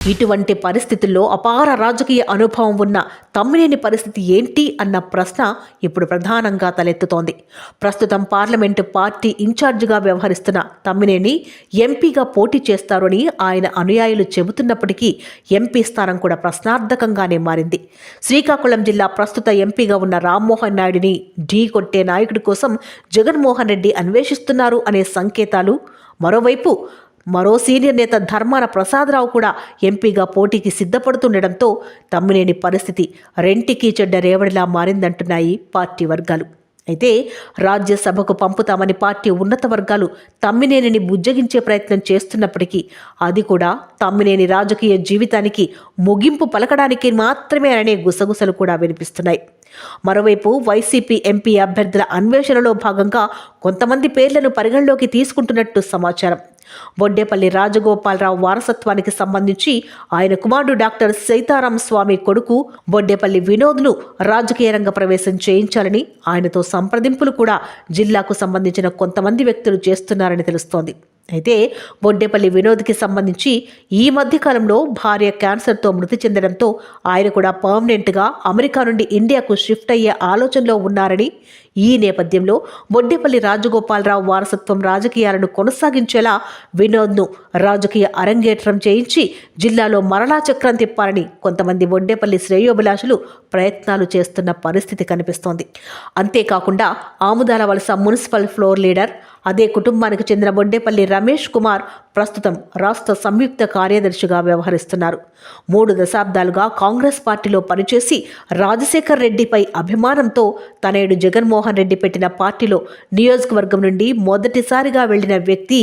ఇటువంటి పరిస్థితుల్లో అపార రాజకీయ అనుభవం ఉన్న తమ్మినేని పరిస్థితి ఏంటి అన్న ప్రశ్న ఇప్పుడు ప్రధానంగా తలెత్తుతోంది. ప్రస్తుతం పార్లమెంటు పార్టీ ఇన్ఛార్జిగా వ్యవహరిస్తున్న తమ్మినేని ఎంపీగా పోటీ చేస్తారని ఆయన అనుయాయులు చెబుతున్నప్పటికీ ఎంపీ స్థానం కూడా ప్రశ్నార్థకంగానే మారింది. శ్రీకాకుళం జిల్లా ప్రస్తుత ఎంపీగా ఉన్న రామ్మోహన్ నాయుడిని ఢీ కొట్టే నాయకుడి కోసం జగన్మోహన్ రెడ్డి అన్వేషిస్తున్నారు అనే సంకేతాలు మరోవైపు మరో సీనియర్ నేత ధర్మాన ప్రసాదరావు కూడా ఎంపీగా పోటీకి సిద్ధపడుతుండటంతో తమ్మినేని పరిస్థితి రెంటికి చెడ్డ రేవడిలా మారిందంటున్నాయి పార్టీ వర్గాలు. అయితే రాజ్యసభకు పంపుతామని పార్టీ ఉన్నత వర్గాలు తమ్మినేనిని బుజ్జగించే ప్రయత్నం చేస్తున్నప్పటికీ అది కూడా తమ్మినేని రాజకీయ జీవితానికి ముగింపు పలకడానికి మాత్రమే అనే గుసగుసలు కూడా వినిపిస్తున్నాయి. మరోవైపు వైసీపీ ఎంపీ అభ్యర్థుల అన్వేషణలో భాగంగా కొంతమంది పేర్లను పరిగణలోకి తీసుకుంటున్నట్టు సమాచారం. బొడ్డేపల్లి రాజగోపాలరావు వారసత్వానికి సంబంధించి ఆయన కుమారుడు డాక్టర్ సీతారాం స్వామి కొడుకు బొడ్డేపల్లి వినోద్ను రాజకీయ రంగ ప్రవేశం చేయించాలని ఆయనతో సంప్రదింపులు కూడా జిల్లాకు సంబంధించిన కొంతమంది వ్యక్తులు చేస్తున్నారని తెలుస్తోంది. అయితే బొడ్డేపల్లి వినోద్కి సంబంధించి ఈ మధ్యకాలంలో భార్య క్యాన్సర్తో మృతి చెందడంతో ఆయన కూడా పర్మనెంట్గా అమెరికా నుండి ఇండియాకు షిఫ్ట్ అయ్యే ఆలోచనలో ఉన్నారని ఈ నేపథ్యంలో బొడ్డేపల్లి రాజగోపాలరావు వారసత్వం రాజకీయాలను కొనసాగించేలా వినోద్ను రాజకీయ అరంగేట్రం చేయించి జిల్లాలో మరలా చక్రం తిప్పాలని కొంతమంది బొడ్డేపల్లి శ్రేయోభిలాషులు ప్రయత్నాలు చేస్తున్న పరిస్థితి కనిపిస్తోంది. అంతేకాకుండా ఆముదాల వలస మున్సిపల్ ఫ్లోర్ లీడర్ అదే కుటుంబానికి చెందిన బొడ్డేపల్లి రమేష్ కుమార్ ప్రస్తుతం రాష్ట్ర సంయుక్త కార్యదర్శిగా వ్యవహరిస్తున్నారు. మూడు దశాబ్దాలుగా కాంగ్రెస్ పార్టీలో పనిచేసి రాజశేఖర్ రెడ్డిపై అభిమానంతో తనేడు జగన్మోహన్ రెడ్డి పెట్టిన పార్టీలో నియోజకవర్గం నుండి మొదటిసారిగా వెళ్ళిన వ్యక్తి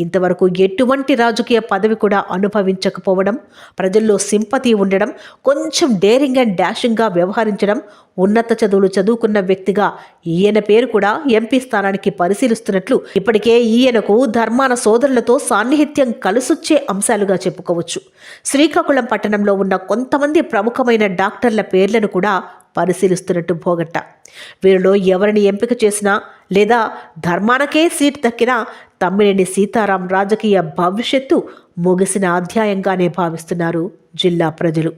ఇంతవరకు ఎటువంటి రాజకీయ పదవి కూడా అనుభవించకపోవడం ప్రజల్లో సింపతి ఉండడం కొంచెం డేరింగ్ అండ్ డాషింగ్గా వ్యవహరించడం ఉన్నత చదువులు చదువుకున్న వ్యక్తిగా ఈయన పేరు కూడా ఎంపీ స్థానానికి పరిశీలిస్తున్నట్లు ఇప్పటికే ఈయనకు ధర్మాన సోదరులతో సాన్నిహిత్యం కలుసొచ్చే అంశాలుగా చెప్పుకోవచ్చు. శ్రీకాకుళం పట్టణంలో ఉన్న కొంతమంది ప్రముఖమైన డాక్టర్ల పేర్లను కూడా పరిశీలిస్తున్నట్టు భోగట్ట వీరిలో ఎవరిని ఎంపిక చేసినా లేదా ధర్మానకే సీట్ దక్కిన తమ్మినేని సీతారాం రాజకీయ భవిష్యత్తు ముగిసిన అధ్యాయంగానే భావిస్తున్నారు జిల్లా ప్రజలు.